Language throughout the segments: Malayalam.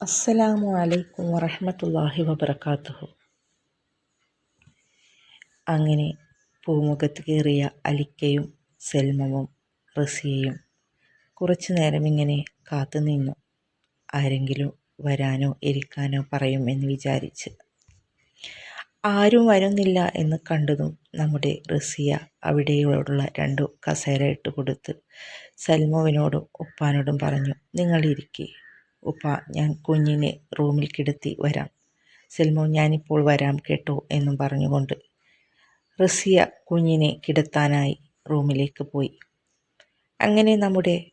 അസ്സലാമു അലൈക്കും വറഹമത്തല്ലാഹി വബറകാതുഹു അങ്ങനെ പൂമുഖത്ത് കയറിയ അലിക്കയും സെൽമവും റസിയയും കുറച്ചു നേരം ഇങ്ങനെ കാത്തുനിന്നു ആരെങ്കിലും വരാനോ ഇരിക്കാനോ പറയും എന്ന് വിചാരിച്ച്. ആരും വരുന്നില്ല എന്ന് കണ്ടതും നമ്മുടെ റസിയ അവിടെയുള്ള രണ്ടു കസേര ഇട്ട് കൊടുത്ത് സൽമുവിനോടും ഉപ്പാനോടും പറഞ്ഞു നിങ്ങളിരിക്കെ ഉപ്പ ഞാൻ കുഞ്ഞിനെ റൂമിൽ കിടത്തി വരാം. സെൽമോ ഞാനിപ്പോൾ വരാം കേട്ടോ എന്നും പറഞ്ഞുകൊണ്ട് റസിയ കുഞ്ഞിനെ കിടത്താനായി റൂമിലേക്ക് പോയി. അങ്ങനെ നമ്മുടെ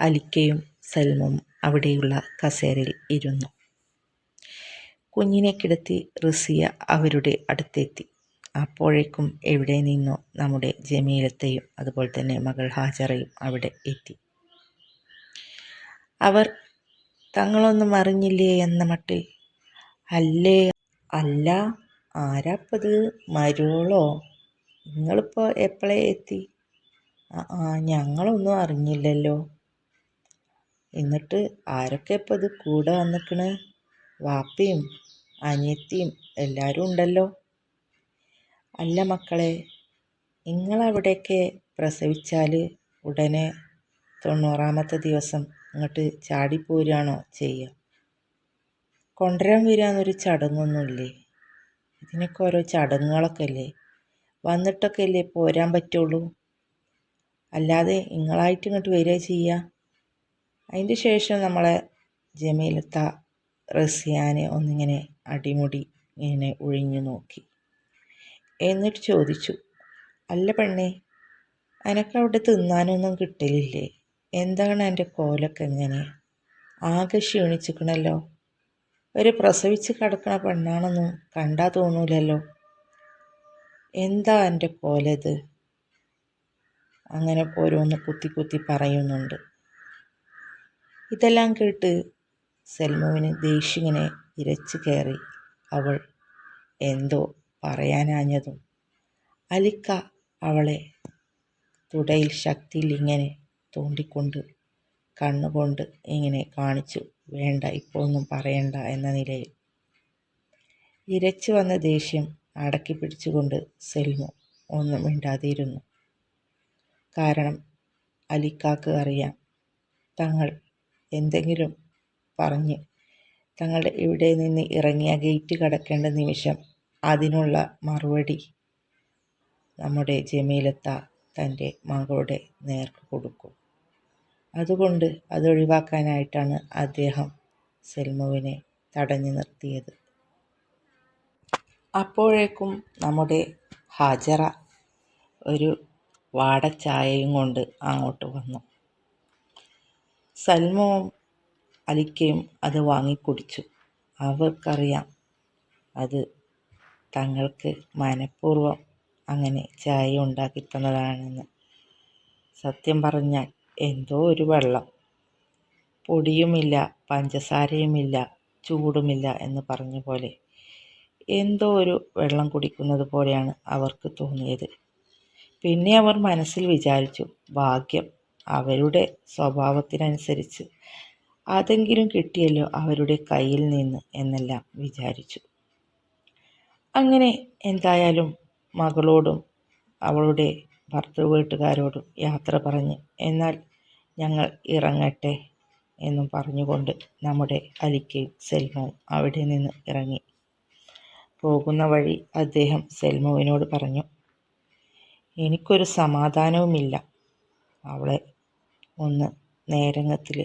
അലിക്കയും സൽമും അവിടെയുള്ള കസേരയിൽ ഇരുന്നു. കുഞ്ഞിനെ കിടത്തി റസിയ അവരുടെ അടുത്തെത്തി. അപ്പോഴേക്കും എവിടെ നിന്നോ നമ്മുടെ ജമീലത്തെയും അതുപോലെ തന്നെ മകൾ ഹാജറയും അവിടെ എത്തി. അവർ തങ്ങളൊന്നും അറിഞ്ഞില്ലേ എന്ന മട്ടിൽ. അല്ലേ? അല്ല ആരാപ്പത്? മരുവളോ? നിങ്ങളിപ്പോൾ എപ്പോഴേ എത്തി? ആ ഞങ്ങളൊന്നും അറിഞ്ഞില്ലല്ലോ. എന്നിട്ട് ആരൊക്കെ ഇപ്പോൾ ഇത് കൂടെ വന്നിക്കണ്? വാപ്പയും അനിയത്തിയും എല്ലാവരും ഉണ്ടല്ലോ. അല്ല മക്കളെ നിങ്ങളവിടെയൊക്കെ പ്രസവിച്ചാൽ ഉടനെ തൊണ്ണൂറാമത്തെ ദിവസം അങ്ങോട്ട് ചാടിപ്പോരുകയാണോ ചെയ്യുക കൊണ്ടുവരാൻ വരിക എന്നൊരു ചടങ്ങൊന്നുമില്ലേ ഇതിനൊക്കെ ഓരോ ചടങ്ങുകളൊക്കെ അല്ലേ വന്നിട്ടൊക്കെ അല്ലേ പോരാൻ പറ്റുള്ളൂ? അല്ലാതെ നിങ്ങളായിട്ട് ഇങ്ങോട്ട് വരിക ചെയ്യുക അതിന്റെ ശേഷം നമ്മളെ ജമീലത്ത റസിയാനെ ഒന്നിങ്ങനെ അടിമുടി ഇങ്ങനെ ഒഴിഞ്ഞു നോക്കി. എന്നിട്ട് ചോദിച്ചു അല്ല പെണ്ണേ അവിടെ തിന്നാനൊന്നും കിട്ടലില്ലേ? എന്താണ് എന്റെ കോലൊക്കെ എങ്ങനെ ആകെ ക്ഷീണിച്ചിക്കണല്ലോ ഒരു പ്രസവിച്ച് കിടക്കണ പെണ്ണാണെന്നും കണ്ടാ തോന്നൂലല്ലോ. എന്താ എന്റെ കോലത്? അങ്ങനെ ഓരോന്ന് കുത്തി കുത്തി പറയുന്നുണ്ട്. ഇതെല്ലാം കേട്ട് സെൽമുവിന് ദേഷ്യങ്ങനെ ഇരച്ചു കയറി. അവൾ എന്തോ പറയാനാഞ്ഞതും. അലിക്ക അവളെ തുടയിൽ ശക്തിയിൽ ഇങ്ങനെ തോണ്ടിക്കൊണ്ട് കണ്ണുകൊണ്ട് ഇങ്ങനെ കാണിച്ചു വേണ്ട ഇപ്പോൾ ഒന്നും പറയണ്ട എന്ന നിലയിൽ. ഇരച്ചു വന്ന ദേഷ്യം അടക്കി പിടിച്ചുകൊണ്ട് സെൽമു ഒന്നും മിണ്ടാതിരുന്നു. കാരണം അലിക്കാക്ക് അറിയാം തങ്ങൾ എന്തെങ്കിലും പറഞ്ഞ് തങ്ങളുടെ ഇവിടെ നിന്ന് ഇറങ്ങിയ ഗേറ്റ് കടക്കേണ്ട നിമിഷം അതിനുള്ള മറുപടി നമ്മുടെ ജമീലത്ത തന്റെ മകളുടെ നേർക്ക് കൊടുക്കും. അതുകൊണ്ട് അതൊഴിവാക്കാനായിട്ടാണ് അദ്ദേഹം സെൽമുവിനെ തടഞ്ഞു നിർത്തിയത്. അപ്പോഴേക്കും നമ്മുടെ ഹാജറ ഒരു വാടച്ചായയും കൊണ്ട് അങ്ങോട്ട് വന്നു. സൽമുവും അലിക്കയും അത് വാങ്ങിക്കുടിച്ചു. അവർക്കറിയാം അത് തങ്ങൾക്ക് മനഃപൂർവം അങ്ങനെ ചായ ഉണ്ടാക്കി തന്നതാണെന്ന്. സത്യം പറഞ്ഞാൽ എന്തോ ഒരു വെള്ളം. പൊടിയുമില്ല പഞ്ചസാരയുമില്ല ചൂടുമില്ല എന്ന് പറഞ്ഞ പോലെ എന്തോ ഒരു വെള്ളം കുടിക്കുന്നത് പോലെയാണ് അവർക്ക് തോന്നിയത്. പിന്നെ അവർ മനസ്സിൽ വിചാരിച്ചു ഭാഗ്യം അവരുടെ സ്വഭാവത്തിനനുസരിച്ച് അതെങ്കിലും കിട്ടിയല്ലോ അവരുടെ കയ്യിൽ നിന്ന് എന്നെല്ലാം വിചാരിച്ചു. അങ്ങനെ എന്തായാലും മകളോടും അവളുടെ ഭർത്തൃ വീട്ടുകാരോടും യാത്ര പറഞ്ഞ് എന്നാൽ ഞങ്ങൾ ഇറങ്ങട്ടെ എന്നും പറഞ്ഞുകൊണ്ട് നമ്മുടെ അലിക്കയും സെൽമവും അവിടെ നിന്ന് ഇറങ്ങി. പോകുന്ന വഴി അദ്ദേഹം സെൽമുവിനോട് പറഞ്ഞു എനിക്കൊരു സമാധാനവുമില്ല. അവളെ ഒന്ന് നേരങ്ങത്തിൽ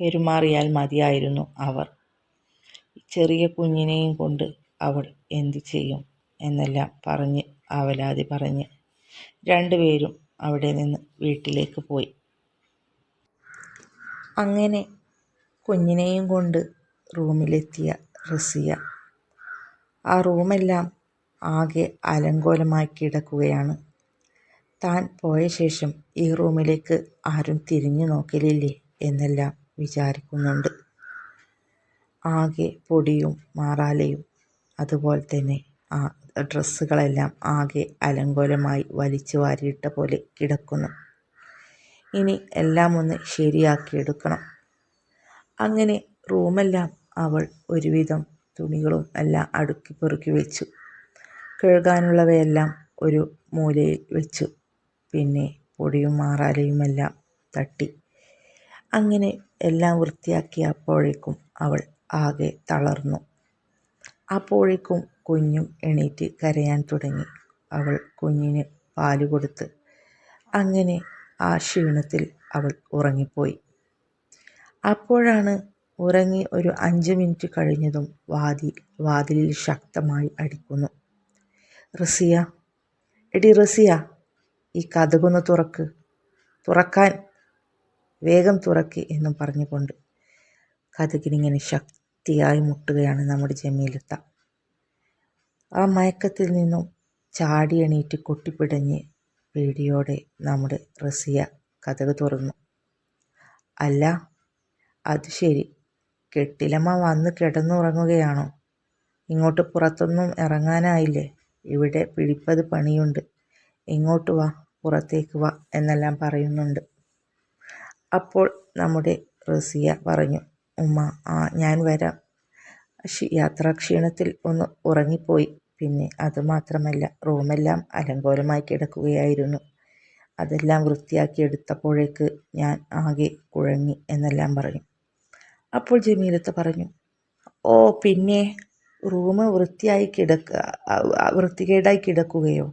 പെരുമാറിയാൽ മതിയായിരുന്നു അവർ. ചെറിയ കുഞ്ഞിനെയും കൊണ്ട് അവൾ എന്തു ചെയ്യും? എന്നെല്ലാം പറഞ്ഞ് അവലാതി പറഞ്ഞ് രണ്ടുപേരും അവിടെ നിന്ന് വീട്ടിലേക്ക് പോയി. അങ്ങനെ കുഞ്ഞിനെയും കൊണ്ട് റൂമിലെത്തിയ റസിയ. ആ റൂമെല്ലാം ആകെ അലങ്കോലമായി കിടക്കുകയാണ്. താൻ പോയ ശേഷം ഈ റൂമിലേക്ക് ആരും തിരിഞ്ഞു നോക്കലില്ലേ എന്നെല്ലാം വിചാരിക്കുന്നുണ്ട്. ആകെ പൊടിയും മാറാലയും അതുപോലെ തന്നെ ആ ഡ്രസ്സുകളെല്ലാം ആകെ അലങ്കോലമായി വലിച്ചു വാരിയിട്ട പോലെ കിടക്കുന്നു. ഇനി എല്ലാം ഒന്ന് ശരിയാക്കിയെടുക്കണം. അങ്ങനെ റൂമെല്ലാം അവൾ ഒരുവിധം തുണികളും എല്ലാം അടുക്കി പെറുക്കി വെച്ചു. കഴുകാനുള്ളവയെല്ലാം ഒരു മൂലയിൽ വെച്ചു. പിന്നെ പൊടിയും മാറാലയുമെല്ലാം തട്ടി. അങ്ങനെ എല്ലാം വൃത്തിയാക്കിയപ്പോഴേക്കും അവൾ ആകെ തളർന്നു. അപ്പോഴേക്കും കുഞ്ഞും എണീറ്റ് കരയാൻ തുടങ്ങി. അവൾ കുഞ്ഞിന് പാൽ കൊടുത്ത് അങ്ങനെ ആ ക്ഷീണത്തിൽ അവൾ ഉറങ്ങിപ്പോയി. അപ്പോഴാണ് ഉറങ്ങി ഒരു അഞ്ച് മിനിറ്റ് കഴിഞ്ഞതും വാതിൽ വാതിലിൽ ശക്തമായി അടിക്കുന്നു. റസിയ എടി റസിയ ഈ കഥകൊന്ന് തുറക്ക്. തുറക്കാൻ വേഗം തുറക്ക് എന്നും പറഞ്ഞുകൊണ്ട് കഥകിനിങ്ങനെ ശക്തിയായി മുട്ടുകയാണ് നമ്മുടെ ജമീലത്ത. ആ മയക്കത്തിൽ നിന്നും ചാടി എണീറ്റ് കൊട്ടിപ്പിടഞ്ഞ് പേടിയോടെ നമ്മുടെ റസിയ കഥക തുറന്നു. അല്ല അത് ശരി. കെട്ടിലമ്മ വന്ന് കിടന്നുറങ്ങുകയാണോ? ഇങ്ങോട്ട് പുറത്തൊന്നും ഇറങ്ങാനായില്ലേ? ഇവിടെ പിടിപ്പത് പണിയുണ്ട്. ഇങ്ങോട്ട് വാ പുറത്തേക്ക് വാ എന്നെല്ലാം പറയുന്നുണ്ട്. അപ്പോൾ നമ്മുടെ റസിയ പറഞ്ഞു ഉമ്മ ആ ഞാൻ വരാം. യാത്രാക്ഷീണത്തിൽ ഒന്ന് ഉറങ്ങിപ്പോയി. പിന്നെ അതുമാത്രമല്ല റൂമെല്ലാം അലങ്കോലമായി കിടക്കുകയായിരുന്നു. അതെല്ലാം വൃത്തിയാക്കി എടുത്തപ്പോഴേക്ക് ഞാൻ ആകെ കുഴങ്ങി എന്നെല്ലാം പറഞ്ഞു. അപ്പോൾ ജമീലത്ത് പറഞ്ഞു ഓ പിന്നെ റൂം വൃത്തിയായി കിടക്ക വൃത്തികേടായി കിടക്കുകയോ?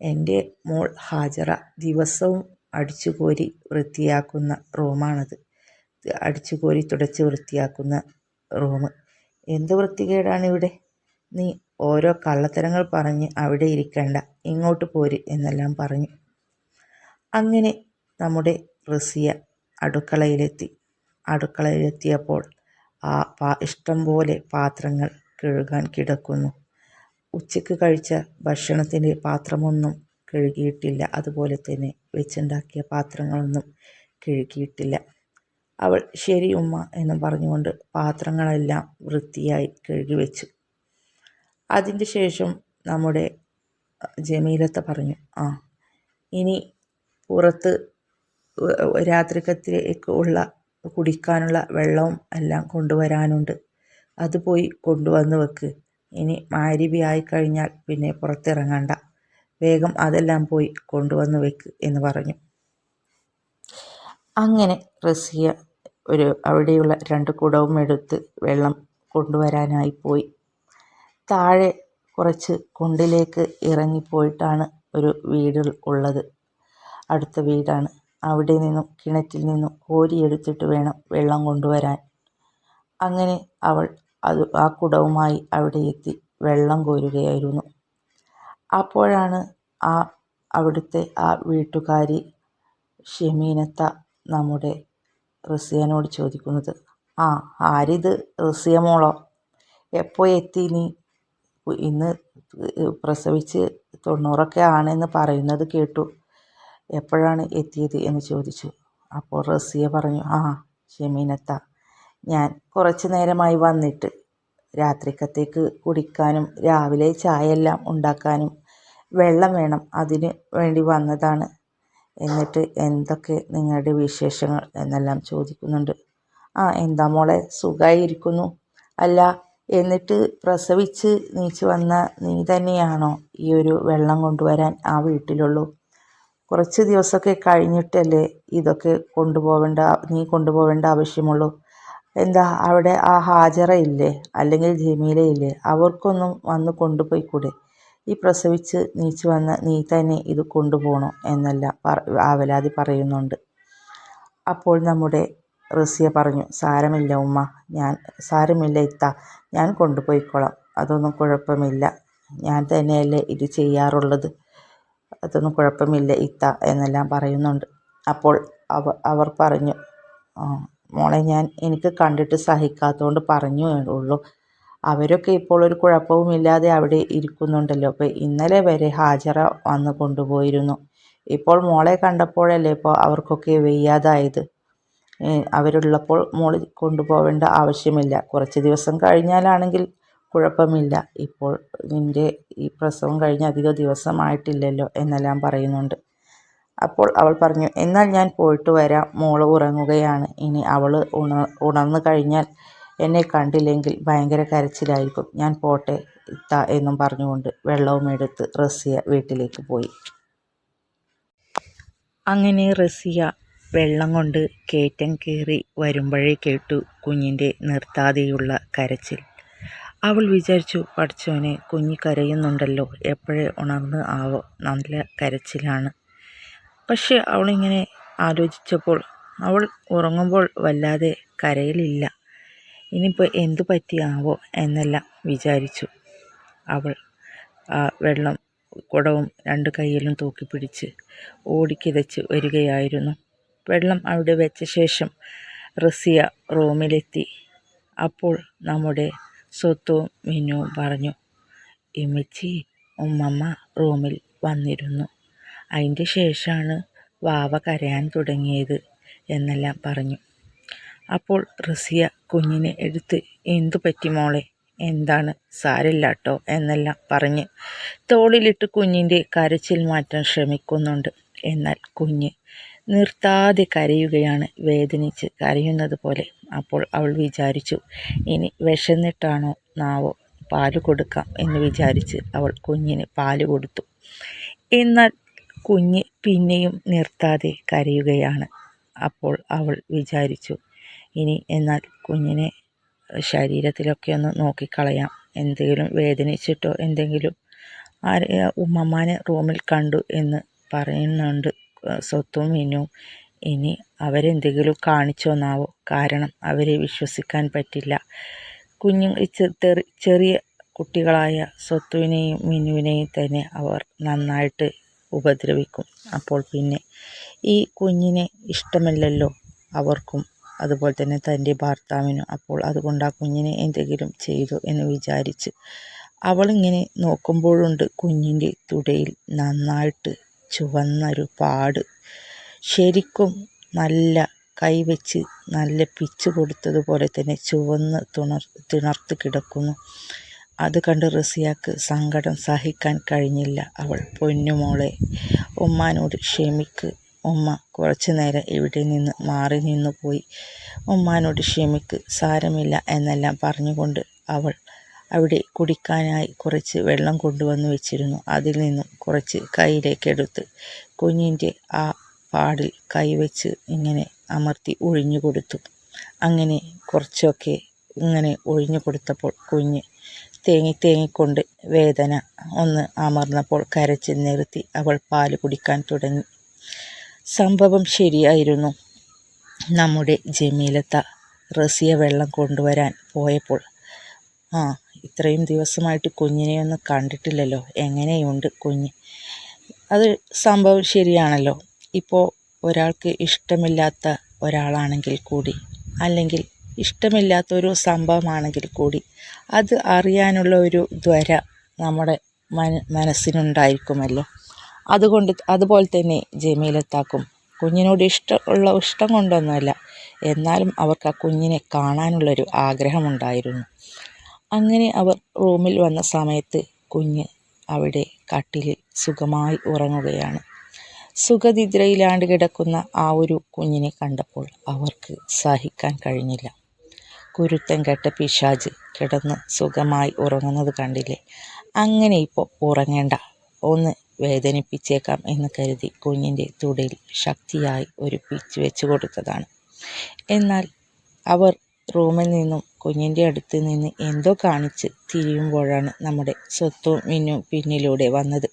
എന്റെ മോൾ ഹാജറ ദിവസവും അടിച്ചുകോരി വൃത്തിയാക്കുന്ന റൂമാണത്. അടിച്ചുകോരി തുടച്ച് വൃത്തിയാക്കുന്ന റൂം. എന്ത് വൃത്തികേടാണ് ഇവിടെ നീ ഓരോ കള്ളത്തരങ്ങൾ പറഞ്ഞ് അവിടെ ഇരിക്കണ്ട ഇങ്ങോട്ട് പോര് എന്നെല്ലാം പറഞ്ഞു. അങ്ങനെ നമ്മുടെ റസിയ അടുക്കളയിലെത്തി. അടുക്കളയിലെത്തിയപ്പോൾ ആ പാ ഇഷ്ടം പോലെ പാത്രങ്ങൾ കഴുകാൻ കിടക്കുന്നു. ഉച്ചയ്ക്ക് കഴിച്ച ഭക്ഷണത്തിന്റെ പാത്രമൊന്നും കഴുകിയിട്ടില്ല. അതുപോലെ തന്നെ വെച്ചുണ്ടാക്കിയ പാത്രങ്ങളൊന്നും കഴുകിയിട്ടില്ല. അവൾ ശരി ഉമ്മ എന്ന് പറഞ്ഞുകൊണ്ട് പാത്രങ്ങളെല്ലാം വൃത്തിയായി കഴുകി വെച്ചു. അതിന്റെ ശേഷം നമ്മുടെ ജമീലത്ത പറഞ്ഞു ആ ഇനി പുറത്ത് രാത്രിക്കത്തേക്ക് ഉള്ള കുടിക്കാനുള്ള വെള്ളവും എല്ലാം കൊണ്ടുവരാനുണ്ട്. അത് പോയി കൊണ്ടുവന്ന് വെക്ക്. ഇനി മാരിബി ആയിക്കഴിഞ്ഞാൽ പിന്നെ പുറത്തിറങ്ങണ്ട. വേഗം അതെല്ലാം പോയി കൊണ്ടുവന്ന് വെക്ക് എന്ന് പറഞ്ഞു. അങ്ങനെ റസിയ ഒരു അവിടെയുള്ള രണ്ട് കുടവും എടുത്ത് വെള്ളം കൊണ്ടുവരാനായി പോയി. താഴെ കുറച്ച് കുണ്ടിലേക്ക് ഇറങ്ങിപ്പോയിട്ടാണ് ഒരു വീട് ഉള്ളത്. അടുത്ത വീടാണ്. അവിടെ നിന്നും കിണറ്റിൽ നിന്നും കോരിയെടുത്തിട്ട് വേണം വെള്ളം കൊണ്ടുവരാൻ. അങ്ങനെ അവൾ അത് ആ കുടവുമായി അവിടെ എത്തി വെള്ളം കോരുകയായിരുന്നു. അപ്പോഴാണ് ആ അവിടുത്തെ ആ വീട്ടുകാരി ഷെമീനത്ത നമ്മുടെ റസിയനോട് ചോദിക്കുന്നത് ആ ആരിത് റസിയ മോളോ? എപ്പോൾ എത്തി നീ? ഇന്ന് പ്രസവിച്ച് തൊണ്ണൂറൊക്കെ ആണെന്ന് പറയുന്നത് കേട്ടു. എപ്പോഴാണ് എത്തിയത് എന്ന് ചോദിച്ചു. അപ്പോൾ റസിയ പറഞ്ഞു ആ ഷെമീനത്ത ഞാൻ കുറച്ച് നേരമായി വന്നിട്ട് രാത്രിക്കത്തേക്ക് കുടിക്കാനും രാവിലെ ചായ എല്ലാം ഉണ്ടാക്കാനും വെള്ളം വേണം. അതിന് വേണ്ടി വന്നതാണ്. എന്നിട്ട് എന്തൊക്കെ നിങ്ങളുടെ വിശേഷങ്ങൾ? എന്നെല്ലാം ചോദിക്കുന്നുണ്ട്. ആ എന്താ മോളെ സുഖമായിരിക്കുന്നു അല്ല എന്നിട്ട് പ്രസവിച്ച് നീച്ച് വന്ന നീ തന്നെയാണോ ഈ ഒരു വെള്ളം കൊണ്ടുവരാൻ ആ വീട്ടിലുള്ളൂ? കുറച്ച് ദിവസമൊക്കെ കഴിഞ്ഞിട്ടല്ലേ ഇതൊക്കെ കൊണ്ടുപോവേണ്ട നീ കൊണ്ടുപോവേണ്ട ആവശ്യമുള്ളൂ. എന്താ അവിടെ ആ ഹാജറയില്ലേ? അല്ലെങ്കിൽ ജമീല ഇല്ലേ അവർക്കൊന്നും വന്ന് കൊണ്ടുപോയിക്കൂടെ? ഈ പ്രസവിച്ച് നീച്ച് വന്ന നീ തന്നെ ഇത് കൊണ്ടുപോകണം പറ ആവലാതി പറയുന്നുണ്ട്. അപ്പോൾ നമ്മുടെ റസിയ പറഞ്ഞു സാരമില്ല ഉമ്മ ഞാൻ സാരമില്ല ഇത്ത ഞാൻ കൊണ്ടുപോയിക്കോളാം അതൊന്നും കുഴപ്പമില്ല ഞാൻ തന്നെയല്ലേ ഇത് ചെയ്യാറുള്ളത് അതൊന്നും കുഴപ്പമില്ല ഇത്ത എന്നെല്ലാം പറയുന്നുണ്ട്. അപ്പോൾ അവ അവർ പറഞ്ഞു മോളെ ഞാൻ എനിക്ക് കണ്ടിട്ട് സഹിക്കാത്തതുകൊണ്ട് പറഞ്ഞു ഉള്ളൂ അവരൊക്കെ ഇപ്പോൾ ഒരു കുഴപ്പവുമില്ലാതെ അവിടെ ഇരിക്കുന്നുണ്ടല്ലോ അപ്പോൾ ഇന്നലെ വരെ ഹാജറ വന്ന് കൊണ്ടുപോയിരുന്നു ഇപ്പോൾ മോളെ കണ്ടപ്പോഴല്ലേ ഇപ്പോൾ അവർക്കൊക്കെ വയ്യാതായത് അവരുള്ളപ്പോൾ മോളിൽ കൊണ്ടുപോവേണ്ട ആവശ്യമില്ല. കുറച്ച് ദിവസം കഴിഞ്ഞാലാണെങ്കിൽ കുഴപ്പമില്ല. ഇപ്പോൾ നിന്റെ ഈ പ്രസവം കഴിഞ്ഞ് അധിക ദിവസമായിട്ടില്ലല്ലോ എന്നെല്ലാം പറയുന്നുണ്ട്. അപ്പോൾ അവൾ പറഞ്ഞു എന്നാൽ ഞാൻ പോയിട്ട് വരാം. മോൾ ഉറങ്ങുകയാണ്. ഇനി അവൾ ഉണ ഉണർന്നു കഴിഞ്ഞാൽ എന്നെ കണ്ടില്ലെങ്കിൽ ഭയങ്കര കരച്ചിലായിരിക്കും. ഞാൻ പോട്ടെ ഇത്ത എന്നും പറഞ്ഞുകൊണ്ട് വെള്ളവും എടുത്ത് റസിയ വീട്ടിലേക്ക് പോയി. അങ്ങനെ റസിയ വെള്ളം കൊണ്ട് കേറ്റം കയറി വരുമ്പോഴേ കേട്ടു കുഞ്ഞിന്റെ നിർത്താതെയുള്ള കരച്ചിൽ. അവൾ വിചാരിച്ചു പഠിച്ചോനെ കുഞ്ഞ് കരയുന്നുണ്ടല്ലോ എപ്പോഴേ ഉണർന്ന് ആവോ? നല്ല കരച്ചിലാണ്. പക്ഷെ അവളിങ്ങനെ ആലോചിച്ചപ്പോൾ അവൾ ഉറങ്ങുമ്പോൾ വല്ലാതെ കരയലില്ല. ഇനിയിപ്പോൾ എന്തു പറ്റിയാവോ എന്നെല്ലാം വിചാരിച്ചു അവൾ. ആ വെള്ളം കുടവും രണ്ട് കൈയിലും തൂക്കിപ്പിടിച്ച് ഓടിക്കിതച്ച് വരികയായിരുന്നു. വെള്ളം അവിടെ വെച്ച ശേഷം റസിയ റൂമിലെത്തി. അപ്പോൾ നമ്മുടെ സ്വത്തും മിനുവും പറഞ്ഞു ഇമിച്ചി ഉമ്മമ്മ റൂമിൽ വന്നിരുന്നു. അതിന്റെ ശേഷമാണ് വാവ കരയാൻ തുടങ്ങിയത് എന്നെല്ലാം പറഞ്ഞു. അപ്പോൾ റസിയ കുഞ്ഞിനെ എടുത്ത് എന്തു പറ്റി മോളെ? എന്താണ്? സാരില്ലാട്ടോ എന്നെല്ലാം പറഞ്ഞ് തോളിലിട്ട് കുഞ്ഞിന്റെ കരച്ചിൽ മാറ്റാൻ ശ്രമിക്കുന്നുണ്ട്. എന്നാൽ കുഞ്ഞ് നിർത്താതെ കരയുകയാണ് വേദനിച്ച് കരയുന്നത് പോലെ. അപ്പോൾ അവൾ വിചാരിച്ചു ഇനി വിശന്നിട്ടാണോ നാവോ പാൽ കൊടുക്കാം? എന്ന് വിചാരിച്ച് അവൾ കുഞ്ഞിന് പാൽ കൊടുത്തു. എന്നാൽ കുഞ്ഞ് പിന്നെയും നിർത്താതെ കരയുകയാണ്. അപ്പോൾ അവൾ വിചാരിച്ചു ഇനി എന്നാൽ കുഞ്ഞിനെ ശരീരത്തിലൊക്കെ ഒന്ന് നോക്കിക്കളയാം. എന്തെങ്കിലും വേദനിച്ചിട്ടോ എന്തെങ്കിലും? ആരെ? ഉമ്മമാനെ റൂമിൽ കണ്ടു എന്ന് പറയുന്നുണ്ട്. സ്വത്തും മിനും ഇനി അവരെന്തെങ്കിലും കാണിച്ചോന്നാവോ? കാരണം അവരെ വിശ്വസിക്കാൻ പറ്റില്ല. കുഞ്ഞു ചെറിയ കുട്ടികളായ സ്വത്തുവിനെയും മിനുവിനെയും തന്നെ അവർ നന്നായിട്ട് ഉപദ്രവിക്കും. അപ്പോൾ പിന്നെ ഈ കുഞ്ഞിനെ ഇഷ്ടമല്ലല്ലോ അവർക്കും അതുപോലെ തന്നെ തന്റെ ഭർത്താവിനും. അപ്പോൾ അതുകൊണ്ട് ആ കുഞ്ഞിനെ എന്തെങ്കിലും ചെയ്തു എന്ന് വിചാരിച്ച് അവളിങ്ങനെ നോക്കുമ്പോഴുണ്ട് കുഞ്ഞിന്റെ തുടയിൽ നന്നായിട്ട് ചുവന്നൊരു പാട് ശരിക്കും നല്ല കൈവച്ച് നല്ല പിച്ച് കൊടുത്തതുപോലെ തന്നെ ചുവന്ന് തുണർ തിണർത്ത് കിടക്കുന്നു. അത് കണ്ട് റസിയാക്ക് സങ്കടം സഹിക്കാൻ കഴിഞ്ഞില്ല. അവൾ പൊന്നുമോളെ ഉമ്മാനോട് ക്ഷമിക്ക്. ഉമ്മ കുറച്ച് നേരം ഇവിടെ നിന്ന് മാറി നിന്നു പോയി ഉമ്മാനോട് ക്ഷമിക്ക്. സാരമില്ല എന്നെല്ലാം പറഞ്ഞുകൊണ്ട് അവൾ അവിടെ കുടിക്കാനായി കുറച്ച് വെള്ളം കൊണ്ടുവന്ന് വെച്ചിരുന്നു. അതിൽ നിന്നും കുറച്ച് കയ്യിലേക്കെടുത്ത് കുഞ്ഞിന്റെ ആ പാടിൽ കൈവച്ച് ഇങ്ങനെ അമർത്തി ഒഴിഞ്ഞു കൊടുത്തു. അങ്ങനെ കുറച്ചൊക്കെ ഇങ്ങനെ ഒഴിഞ്ഞു കൊടുത്തപ്പോൾ കുഞ്ഞ് തേങ്ങി തേങ്ങിക്കൊണ്ട് വേദന ഒന്ന് അമർന്നപ്പോൾ കരച്ച് നിർത്തി അവൾ പാൽ കുടിക്കാൻ തുടങ്ങി. സംഭവം ശരിയായിരുന്നു. നമ്മുടെ ജമീലത്ത റസിയ വെള്ളം കൊണ്ടുവരാൻ പോയപ്പോൾ ആ ഇത്രയും ദിവസമായിട്ട് കുഞ്ഞിനെ ഒന്നും കണ്ടിട്ടില്ലല്ലോ. എങ്ങനെയുണ്ട് കുഞ്ഞ്? അത് സംഭവം ശരിയാണല്ലോ. ഇപ്പോൾ ഒരാൾക്ക് ഇഷ്ടമില്ലാത്ത ഒരാളാണെങ്കിൽ കൂടി അല്ലെങ്കിൽ ഇഷ്ടമില്ലാത്തൊരു സംഭവമാണെങ്കിൽ കൂടി അത് അറിയാനുള്ള ഒരു ത്വര നമ്മുടെ മന മനസ്സിനുണ്ടായിരിക്കുമല്ലോ. അതുകൊണ്ട് അതുപോലെ തന്നെ ജമീലത്താക്കും കുഞ്ഞിനോട് ഇഷ്ടമുള്ള ഇഷ്ടം കൊണ്ടൊന്നുമല്ല എന്നാലും അവർക്ക് ആ കുഞ്ഞിനെ കാണാനുള്ളൊരു ആഗ്രഹമുണ്ടായിരുന്നു. അങ്ങനെ അവർ റൂമിൽ വന്ന സമയത്ത് കുഞ്ഞ് അവിടെ കട്ടിലിൽ സുഖമായി ഉറങ്ങുകയാണ്. സുഖനിദ്രയിലാണ്ട് കിടക്കുന്ന ആ ഒരു കുഞ്ഞിനെ കണ്ടപ്പോൾ അവർക്ക് സഹിക്കാൻ കഴിഞ്ഞില്ല. കുരുത്തൻ കെട്ട പിശാജ് കിടന്ന് സുഖമായി ഉറങ്ങുന്നത് കണ്ടില്ലേ? അങ്ങനെ ഇപ്പോൾ ഉറങ്ങേണ്ട. ഒന്ന് വേദനിപ്പിച്ചേക്കാം എന്ന് കരുതി കുഞ്ഞിന്റെ തുടയിൽ ശക്തിയായി ഒരു പിച്ച് വെച്ച് കൊടുത്തതാണ്. എന്നാൽ അവർ റൂമിൽ നിന്നും കുഞ്ഞിന്റെ അടുത്ത് നിന്ന് എന്തോ കാണിച്ച് തിരിയുമ്പോഴാണ് നമ്മുടെ സ്വത്തും മിന്നും പിന്നിലൂടെ വന്നത്.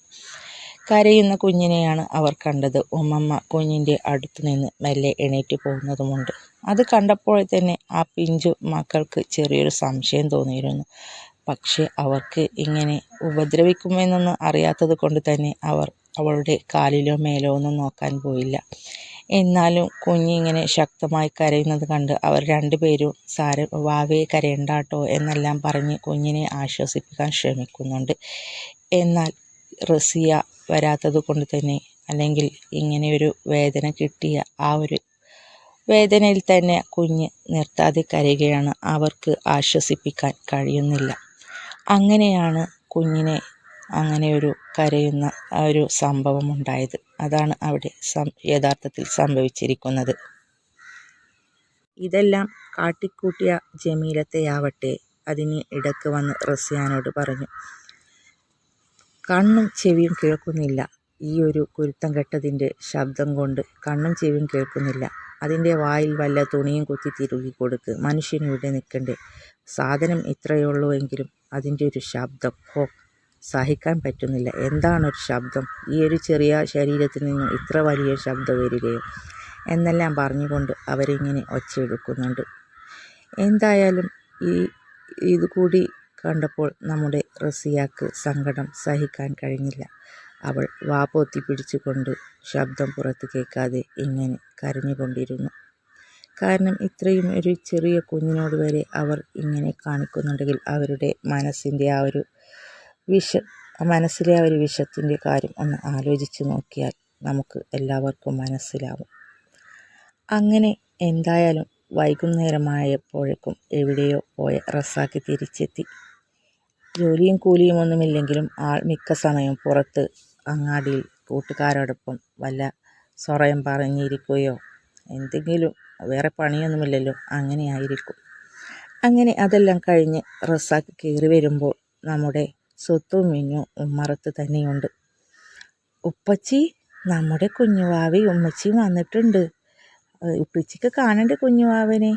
കരയുന്ന കുഞ്ഞിനെയാണ് അവർ കണ്ടത്. ഉമ്മമ്മ കുഞ്ഞിന്റെ അടുത്ത് നിന്ന് മെല്ലെ എണീറ്റ് പോകുന്നതുമുണ്ട്. അത് കണ്ടപ്പോൾ തന്നെ ആ പിഞ്ചു മക്കൾക്ക് ചെറിയൊരു സംശയം തോന്നിയിരുന്നു. പക്ഷെ അവർക്ക് ഇങ്ങനെ ഉപദ്രവിക്കുമെന്നൊന്നും അറിയാത്തത് കൊണ്ട് തന്നെ അവർ അവളുടെ കാലിലോ മേലോ ഒന്നും നോക്കാൻ പോയില്ല. എന്നാലും കുഞ്ഞിങ്ങനെ ശക്തമായി കരയുന്നത് കണ്ട് അവർ രണ്ടുപേരും സാര വാവേ കരയണ്ടാട്ടോ എന്നെല്ലാം പറഞ്ഞ് കുഞ്ഞിനെ ആശ്വസിപ്പിക്കാൻ ശ്രമിക്കുന്നുണ്ട്. എന്നാൽ റസിയ വരാത്തത് കൊണ്ട് തന്നെ അല്ലെങ്കിൽ ഇങ്ങനെയൊരു വേദന കിട്ടിയ ആ ഒരു വേദനയിൽ തന്നെ കുഞ്ഞ് നിർത്താതെ കരയുകയാണ്. അവർക്ക് ആശ്വസിപ്പിക്കാൻ കഴിയുന്നില്ല. അങ്ങനെയാണ് കുഞ്ഞിനെ അങ്ങനെ ഒരു കരയുന്ന ആ ഒരു സംഭവം ഉണ്ടായത് അതാണ് അവിടെ യഥാർത്ഥത്തിൽ സംഭവിച്ചിരിക്കുന്നത്. ഇതെല്ലാം കാട്ടിക്കൂട്ടിയ ജമീലത്തെയാവട്ടെ അതിന് ഇടയ്ക്ക് വന്ന് റസിയാനോട് പറഞ്ഞു. കണ്ണും ചെവിയും കേൾക്കുന്നില്ല. ഈ ഒരു കുരുത്തം കെട്ടതിന്റെ ശബ്ദം കൊണ്ട് കണ്ണും ചെവിയും കേൾക്കുന്നില്ല. അതിന്റെ വായിൽ വല്ല തുണിയും കുത്തി തിരുകി കൊടുക്ക്. മനുഷ്യനിവിടെ നിൽക്കണ്ടേ. സാധനം ഇത്രയേ ഉള്ളൂ എങ്കിലും അതിന്റെ ഒരു ശബ്ദം ഹോ സഹിക്കാൻ പറ്റുന്നില്ല. എന്താണൊരു ശബ്ദം? ഈ ഒരു ചെറിയ ശരീരത്തിൽ നിന്നും ഇത്ര വലിയ ശബ്ദം വരികയോ എന്നെല്ലാം പറഞ്ഞുകൊണ്ട് അവരിങ്ങനെ ഒച്ചയെടുക്കുന്നുണ്ട്. എന്തായാലും ഈ ഇത് കൂടി കണ്ടപ്പോൾ നമ്മുടെ റസിയാക്ക് സങ്കടം സഹിക്കാൻ കഴിഞ്ഞില്ല. അവൾ വാപോത്തി പിടിച്ചുകൊണ്ട് ശബ്ദം പുറത്ത് കേൾക്കാതെ ഇങ്ങനെ കരഞ്ഞുകൊണ്ടിരുന്നു. കാരണം ഇത്രയും ഒരു ചെറിയ കുഞ്ഞിനോട് വരെ അവർ ഇങ്ങനെ കാണിക്കുന്നുണ്ടെങ്കിൽ അവരുടെ മനസ്സിന്റെ ആ ഒരു വിഷ മനസ്സിലെ ആ ഒരു വിഷത്തിന്റെ കാര്യം ഒന്ന് ആലോചിച്ച് നോക്കിയാൽ നമുക്ക് എല്ലാവർക്കും മനസ്സിലാവും. അങ്ങനെ എന്തായാലും വൈകുന്നേരമായപ്പോഴേക്കും എവിടെയോ പോയ റസാക്ക് തിരിച്ചെത്തി. ജോലിയും കൂലിയും ഒന്നുമില്ലെങ്കിലും ആൾ മിക്ക സമയം പുറത്ത് അങ്ങാടിയിൽ കൂട്ടുകാരോടൊപ്പം വല്ല സ്വറയം പറഞ്ഞിരിക്കുകയോ എന്തെങ്കിലും വേറെ പണിയൊന്നുമില്ലല്ലോ അങ്ങനെ ആയിരിക്കും അങ്ങനെ അതെല്ലാം കഴിഞ്ഞ് റസാക്ക് കയറി വരുമ്പോൾ നമ്മുടെ സ്വത്തും മിഞ്ഞും ഉമ്മറത്ത് തന്നെയുണ്ട്. ഉപ്പച്ചി നമ്മുടെ കുഞ്ഞുവാവി ഉമ്മച്ചിയും വന്നിട്ടുണ്ട്. ഉപ്പച്ചിക്ക് കാണണ്ടേ കുഞ്ഞുവാവനെ?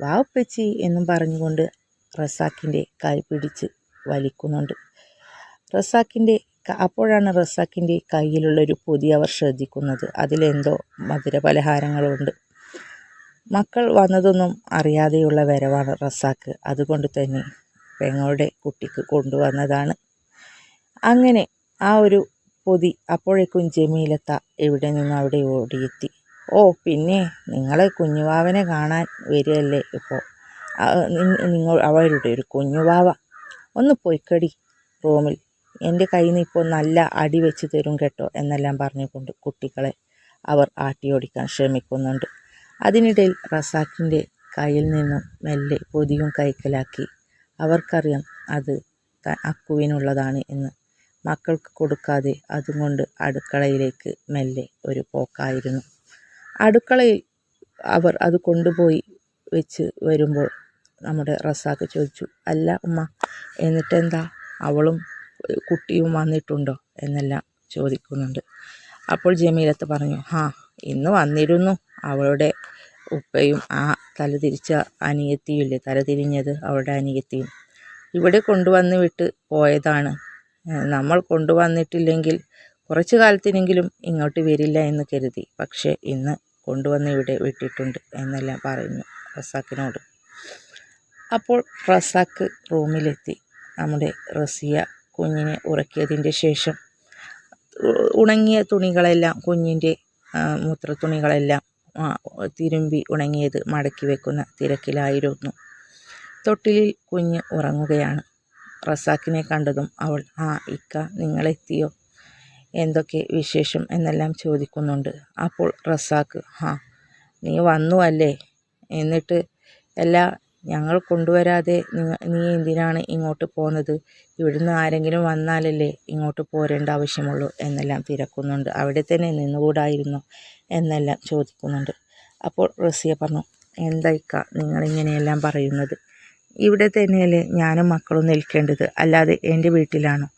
വാ ഉപ്പച്ചി എന്നും പറഞ്ഞുകൊണ്ട് റസാക്കിന്റെ കൈ പിടിച്ച് വലിക്കുന്നുണ്ട്. റസാക്കിന്റെ അപ്പോഴാണ് റസാക്കിന്റെ കയ്യിലുള്ളൊരു പൊതി അവർ ശ്രദ്ധിക്കുന്നത്. അതിലെന്തോ മധുര പലഹാരങ്ങളുണ്ട് മക്കൾ വന്നതൊന്നും അറിയാതെയുള്ള വരവാണ് റസാക്ക് അതുകൊണ്ട് തന്നെ പെങ്ങളുടെ കുട്ടിക്ക് കൊണ്ടുവന്നതാണ് അങ്ങനെ ആ ഒരു പൊതി അപ്പോഴേക്കും ജമീലത്ത എവിടെ നിന്ന് അവിടെ ഓടിയെത്തി. ഓ പിന്നെ നിങ്ങൾ കുഞ്ഞുവാവനെ കാണാൻ വരികയല്ലേ ഇപ്പോൾ നിങ്ങൾ അവരുടെ ഒരു കുഞ്ഞുവാവ. ഒന്ന് പൊയ്ക്കടി റൂമിൽ. എന്റെ കയ്യിൽ നിന്ന് ഇപ്പോൾ നല്ല അടി വെച്ച് തരും കേട്ടോ എന്നെല്ലാം പറഞ്ഞുകൊണ്ട് കുട്ടികളെ അവർ ആട്ടിയോടിക്കാൻ ശ്രമിക്കുന്നുണ്ട്. അതിനിടയിൽ റസാക്കിന്റെ കയ്യിൽ നിന്നും മെല്ലെ പൊതിയും കൈക്കലാക്കി. അവർക്കറിയാം അത് അക്കുവിനുള്ളതാണ് എന്ന് മക്കൾക്ക് കൊടുക്കാതെ അതുകൊണ്ട് അടുക്കളയിലേക്ക് മെല്ലെ ഒരു പോക്കായിരുന്നു. അടുക്കളയിൽ അവർ അത് കൊണ്ടുപോയി വെച്ച് വരുമ്പോൾ നമ്മുടെ റസാക്ക് ചോദിച്ചു അല്ല ഉമ്മ എന്നിട്ടെന്താ? അവളും കുട്ടിയും വന്നിട്ടുണ്ടോ? എന്നെല്ലാം ചോദിക്കുന്നുണ്ട്. അപ്പോൾ ജമീലത്ത് പറഞ്ഞു ഹാ ഇന്ന് വന്നിരുന്നു. അവളുടെ ഉപ്പയും ആ തലതിരിച്ച അനിയത്തിയില്ലേ തലതിരിഞ്ഞത് അവളുടെ അനിയത്തിയും. ഇവിടെ കൊണ്ടുവന്ന് വിട്ട് പോയതാണ്. നമ്മൾ കൊണ്ടുവന്നിട്ടില്ലെങ്കിൽ കുറച്ചു കാലത്തിനെങ്കിലും ഇങ്ങോട്ട് വരില്ല എന്ന് കരുതി. പക്ഷേ ഇന്ന് കൊണ്ടുവന്ന് ഇവിടെ വിട്ടിട്ടുണ്ട് എന്നെല്ലാം പറഞ്ഞു റസാക്കിനോട് അപ്പോൾ റസാക്ക് റൂമിലെത്തി. നമ്മുടെ റസിയ കുഞ്ഞിനെ ഉറക്കിയതിന്റെ ശേഷം ഉണങ്ങിയ തുണികളെല്ലാം കുഞ്ഞിന്റെ മൂത്രത്തുണികളെല്ലാം തിരുമ്പി ഉണങ്ങിയത് മടക്കി വെക്കുന്ന തിരക്കിലായിരുന്നു. തൊട്ടിലിൽ കുഞ്ഞ് ഉറങ്ങുകയാണ്. റസാക്കിനെ കണ്ടതും അവൾ ആ ഇക്ക നിങ്ങളെത്തിയോ? എന്തൊക്കെ വിശേഷം? എന്നെല്ലാം ചോദിക്കുന്നുണ്ട്. അപ്പോൾ റസാക്ക് ഹാ നീ വന്നു അല്ലേ? എന്നിട്ട് എല്ലാ ഞങ്ങൾ കൊണ്ടുവരാതെ നീ എന്തിനാണ് ഇങ്ങോട്ട് പോകുന്നത് ഇവിടുന്ന് ആരെങ്കിലും വന്നാലല്ലേ ഇങ്ങോട്ട് പോരേണ്ട ആവശ്യമുള്ളൂ? എന്നെല്ലാം തിരക്കുന്നുണ്ട്. അവിടെ തന്നെ നിന്നുകൂടായിരുന്നു? എന്നെല്ലാം ചോദിക്കുന്നുണ്ട്. അപ്പോൾ റസിയ പറഞ്ഞു എന്തായിക്ക നിങ്ങളിങ്ങനെയെല്ലാം പറയുന്നത്? ഇവിടെ തന്നെയല്ലേ ഞാനും മക്കളും നിൽക്കേണ്ടത്. അല്ലാതെ എന്റെ വീട്ടിലാണോ?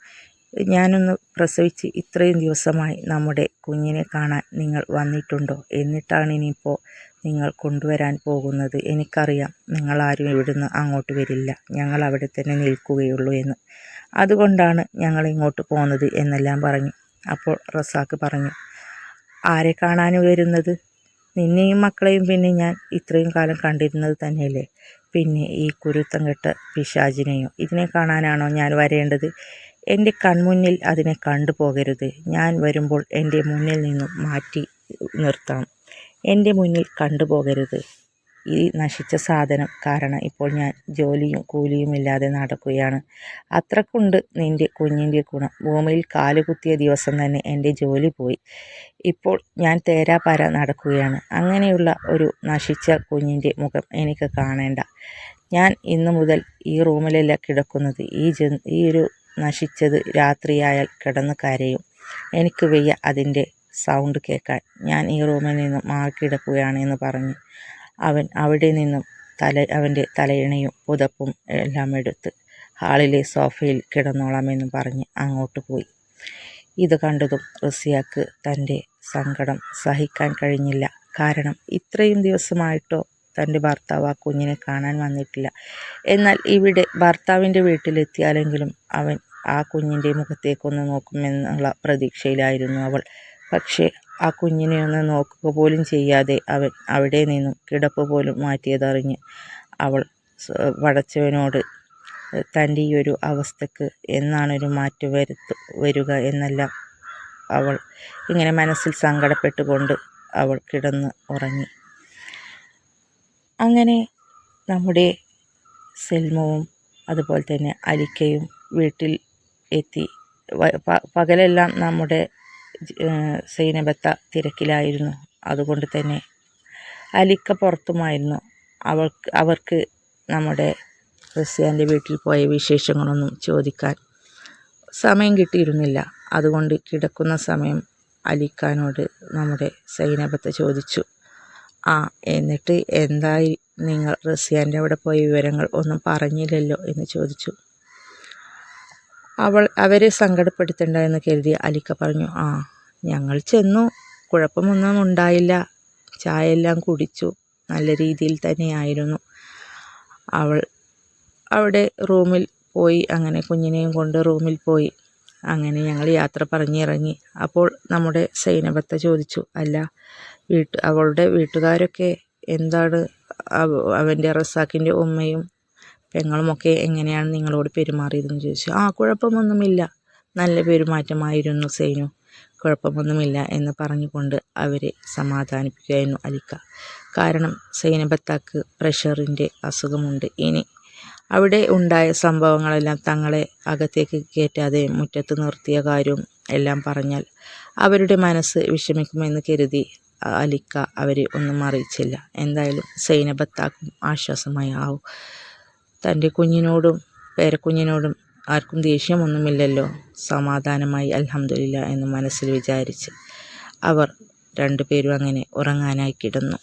ഞാനൊന്ന് പ്രസവിച്ച് ഇത്രയും ദിവസമായി നമ്മുടെ കുഞ്ഞിനെ കാണാൻ നിങ്ങൾ വന്നിട്ടുണ്ടോ? എന്നിട്ടാണ് ഇനിയിപ്പോൾ നിങ്ങൾ കൊണ്ടുവരാൻ പോകുന്നത്. എനിക്കറിയാം നിങ്ങളാരും ഇവിടുന്ന് അങ്ങോട്ട് വരില്ല. ഞങ്ങൾ അവിടെ തന്നെ നിൽക്കുകയുള്ളൂ എന്ന്. അതുകൊണ്ടാണ് ഞങ്ങൾ ഇങ്ങോട്ട് പോകുന്നത് എന്നെല്ലാം പറഞ്ഞു. അപ്പോൾ റസാക്ക് പറഞ്ഞു ആരെ കാണാൻ വരുന്നത്? നിന്നെയും മക്കളെയും പിന്നെ ഞാൻ ഇത്രയും കാലം കണ്ടിരുന്നത് തന്നെയല്ലേ? പിന്നെ ഈ കുരുത്തം കെട്ട പിശാചിനെയും. ഇതിനെ കാണാനാണോ ഞാൻ വരേണ്ടത്? എന്റെ കൺമുന്നിൽ അതിനെ കണ്ടു പോകരുത്. ഞാൻ വരുമ്പോൾ എന്റെ മുന്നിൽ നിന്നും മാറ്റി നിർത്താം. എന്റെ മുന്നിൽ കണ്ടുപോകരുത് ഈ നശിച്ച സാധനം. കാരണം ഇപ്പോൾ ഞാൻ ജോലിയും കൂലിയും ഇല്ലാതെ നടക്കുകയാണ്. അത്രക്കുണ്ട് നിന്റെ കുഞ്ഞിന്റെ ഗുണം. ഭൂമിയിൽ കാലുകുത്തിയ ദിവസം തന്നെ എന്റെ ജോലി പോയി. ഇപ്പോൾ ഞാൻ തേരാപാര നടക്കുകയാണ്. അങ്ങനെയുള്ള ഒരു നശിച്ച കുഞ്ഞിന്റെ മുഖം എനിക്ക് കാണേണ്ട. ഞാൻ ഇന്നു മുതൽ ഈ റൂമിലല്ല കിടക്കുന്നത്. ഈ ജ ഈ ഒരു നശിച്ചത് രാത്രിയായാൽ കിടന്ന് കരയും. എനിക്ക് വയ്യ അതിന്റെ സൗണ്ട് കേൾക്കാൻ. ഞാൻ ഈ റൂമിൽ നിന്ന് മാറിക്കിടക്കുകയാണ് എന്ന് പറഞ്ഞ് അവൻ അവിടെ നിന്നും തല അവന്റെ തലയിണയും പുതപ്പും എല്ലാം എടുത്ത് ഹാളിലെ സോഫയിൽ കിടന്നോളാമെന്ന് പറഞ്ഞ് അങ്ങോട്ട് പോയി. ഇത് കണ്ടതും റസിയാക്ക് തന്റെ സങ്കടം സഹിക്കാൻ കഴിഞ്ഞില്ല. കാരണം ഇത്രയും ദിവസമായിട്ടോ തന്റെ ഭർത്താവ് ആ കുഞ്ഞിനെ കാണാൻ വന്നിട്ടില്ല. എന്നാൽ ഇവിടെ ഭർത്താവിന്റെ വീട്ടിലെത്തിയാലെങ്കിലും അവൻ ആ കുഞ്ഞിന്റെ മുഖത്തേക്കൊന്ന് നോക്കുമെന്നുള്ള പ്രതീക്ഷയിലായിരുന്നു അവൾ. പക്ഷേ ആ കുഞ്ഞിനെ ഒന്ന് നോക്കുക പോലും ചെയ്യാതെ അവൻ അവിടെ നിന്നും കിടപ്പ് പോലും മാറ്റിയതറിഞ്ഞ് അവൾ വടച്ചവനോട് തന്റെ ഈ ഒരു അവസ്ഥക്ക് എന്നാണൊരു മാറ്റം വരുത്തു വരിക എന്നെല്ലാം അവൾ ഇങ്ങനെ മനസ്സിൽ സങ്കടപ്പെട്ടുകൊണ്ട് അവൾ കിടന്ന് ഉറങ്ങി. അങ്ങനെ നമ്മുടെ സെൽമവും അതുപോലെ തന്നെ അലിക്കയും വീട്ടിൽ എത്തി. പകലെല്ലാം നമ്മുടെ സൈനബത്ത തിരക്കിലായിരുന്നു. അതുകൊണ്ട് തന്നെ അലിക്ക പുറത്തുമായിരുന്നു. അവൾക്ക് അവർക്ക് നമ്മുടെ റസിയാന്റെ വീട്ടിൽ പോയ വിശേഷങ്ങളൊന്നും ചോദിക്കാൻ സമയം കിട്ടിയിരുന്നില്ല. അതുകൊണ്ട് കിടക്കുന്ന സമയം അലിക്കാനോട് നമ്മുടെ സൈനബത്ത ചോദിച്ചു. ആ എന്നിട്ട് എന്തായി നിങ്ങൾ റസിയാന്റെ അവിടെ പോയ വിവരങ്ങൾ ഒന്നും പറഞ്ഞില്ലല്ലോ എന്ന് ചോദിച്ചു. അവൾ അവരെ സങ്കടപ്പെടുത്തണ്ട എന്ന് കരുതി അലിക്ക പറഞ്ഞു ആ ഞങ്ങൾ ചെന്നു. കുഴപ്പമൊന്നും ഉണ്ടായില്ല. ചായ എല്ലാം കുടിച്ചു. നല്ല രീതിയിൽ തന്നെയായിരുന്നു. അവൾ അവിടെ റൂമിൽ പോയി. അങ്ങനെ കുഞ്ഞിനെയും കൊണ്ട് റൂമിൽ പോയി. അങ്ങനെ ഞങ്ങൾ യാത്ര പറഞ്ഞിറങ്ങി. അപ്പോൾ നമ്മുടെ സൈനബത്ത ചോദിച്ചു അല്ല വീട്ട് അവളുടെ വീട്ടുകാരൊക്കെ എന്താണ്? അവന്റെ റസാക്കിന്റെ ഉമ്മയും പെങ്ങളുമൊക്കെ എങ്ങനെയാണ് നിങ്ങളോട് പെരുമാറിയതെന്ന് ചോദിച്ചു. ആ കുഴപ്പമൊന്നുമില്ല. നല്ല പെരുമാറ്റമായിരുന്നു സൈനു. കുഴപ്പമൊന്നുമില്ല എന്ന് പറഞ്ഞുകൊണ്ട് അവരെ സമാധാനിപ്പിക്കുകയായിരുന്നു അലിക്ക. കാരണം സൈനബത്താക്ക് പ്രഷറിന്റെ അസുഖമുണ്ട്. ഇനി അവിടെ ഉണ്ടായ സംഭവങ്ങളെല്ലാം തങ്ങളെ അകത്തേക്ക് കയറ്റാതെ മുറ്റത്ത് നിർത്തിയ കാര്യവും എല്ലാം പറഞ്ഞാൽ അവരുടെ മനസ്സ് വിഷമിക്കുമെന്ന് കരുതി അലിക്ക അവരെ ഒന്നും അറിയിച്ചില്ല. എന്തായാലും സൈനബത്താക്കും ആശ്വാസമായി. ആവും തന്റെ കുഞ്ഞിനോടും പേരക്കുഞ്ഞിനോടും ആർക്കും ദേഷ്യമൊന്നുമില്ലല്ലോ. സമാധാനമായി അൽഹംദുലില്ല എന്ന് മനസ്സിൽ വിചാരിച്ച് അവർ രണ്ടുപേരും അങ്ങനെ ഉറങ്ങാനായി കിടന്നു.